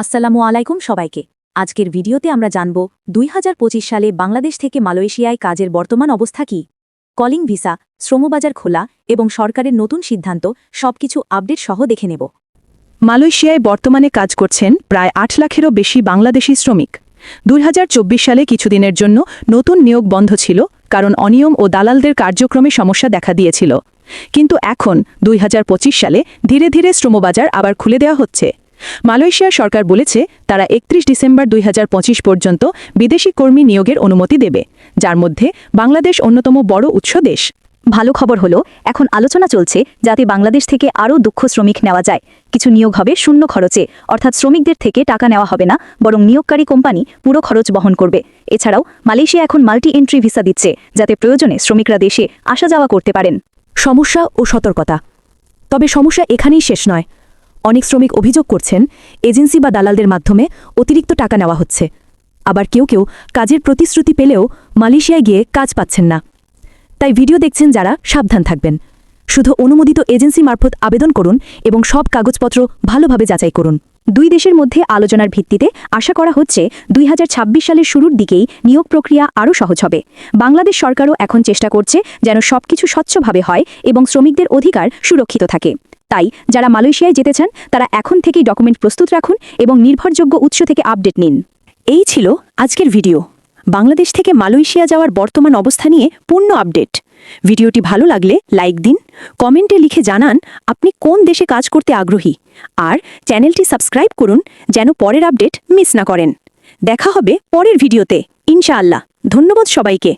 আসসালামু আলাইকুম সবাইকে। আজকের ভিডিওতে আমরা জানব, দুই হাজার পঁচিশ সালে বাংলাদেশ থেকে মালয়েশিয়ায় কাজের বর্তমান অবস্থা কি? কলিং ভিসা, শ্রমবাজার খোলা এবং সরকারের নতুন সিদ্ধান্ত, সবকিছু আপডেট সহ দেখে নেব। মালয়েশিয়ায় বর্তমানে কাজ করছেন প্রায় আট লাখেরও বেশি বাংলাদেশি শ্রমিক। দুই হাজার চব্বিশ সালে কিছুদিনের জন্য নতুন নিয়োগ বন্ধ ছিল, কারণ অনিয়ম ও দালালদের কার্যক্রমে সমস্যা দেখা দিয়েছিল। কিন্তু এখন, দুই হাজার পঁচিশ সালে ধীরে ধীরে শ্রমবাজার আবার খুলে দেওয়া হচ্ছে। মালয়েশিয়ার সরকার বলেছে, তারা একত্রিশ ডিসেম্বর দুই হাজার পঁচিশ পর্যন্ত বিদেশি কর্মী নিয়োগের অনুমতি দেবে, যার মধ্যে বাংলাদেশ অন্যতম বড় উৎস দেশ। ভালো খবর হলো, এখন আলোচনা চলছে যাতে বাংলাদেশ থেকে আরও দক্ষ শ্রমিক নেওয়া যায়। কিছু নিয়োগ হবে শূন্য খরচে, অর্থাৎ শ্রমিকদের থেকে টাকা নেওয়া হবে না, বরং নিয়োগকারী কোম্পানি পুরো খরচ বহন করবে। এছাড়াও, মালয়েশিয়া এখন মাল্টি এন্ট্রি ভিসা দিচ্ছে, যাতে প্রয়োজনে শ্রমিকরা দেশে আসা যাওয়া করতে পারেন। সমস্যা ও সতর্কতা। তবে সমস্যা এখানেই শেষ নয়। অনেক শ্রমিক অভিযোগ করছেন, এজেন্সি বা দালালদের মাধ্যমে অতিরিক্ত টাকা নেওয়া হচ্ছে। আবার কেউ কেউ কাজের প্রতিশ্রুতি পেলেও মালয়েশিয়ায় গিয়ে কাজ পাচ্ছেন না। তাই ভিডিও দেখছেন যারা, সাবধান থাকবেন। শুধু অনুমোদিত এজেন্সি মারফত আবেদন করুন এবং সব কাগজপত্র ভালোভাবে যাচাই করুন। দুই দেশের মধ্যে আলোচনার ভিত্তিতে আশা করা হচ্ছে দুই হাজার ছাব্বিশ সালের শুরুর দিকেই নিয়োগ প্রক্রিয়া আরও সহজ হবে। বাংলাদেশ সরকারও এখন চেষ্টা করছে যেন সবকিছু স্বচ্ছভাবে হয় এবং শ্রমিকদের অধিকার সুরক্ষিত থাকে। তাই যারা মালয়েশিয়ায় যেতে চান, তারা এখন থেকেই ডকুমেন্ট প্রস্তুত রাখুন এবং নির্ভরযোগ্য উৎস থেকে আপডেট নিন। এই ছিল আজকের ভিডিও। বাংলাদেশ থেকে মালয়েশিয়া যাওয়ার বর্তমান অবস্থা নিয়ে পূর্ণ আপডেট। ভিডিওটি ভালো লাগলে লাইক দিন, কমেন্টে লিখে জানান আপনি কোন দেশে কাজ করতে আগ্রহী, আর চ্যানেলটি সাবস্ক্রাইব করুন যেন পরের আপডেট মিস না করেন। দেখা হবে পরের ভিডিওতে, ইনশাআল্লাহ। ধন্যবাদ সবাইকে।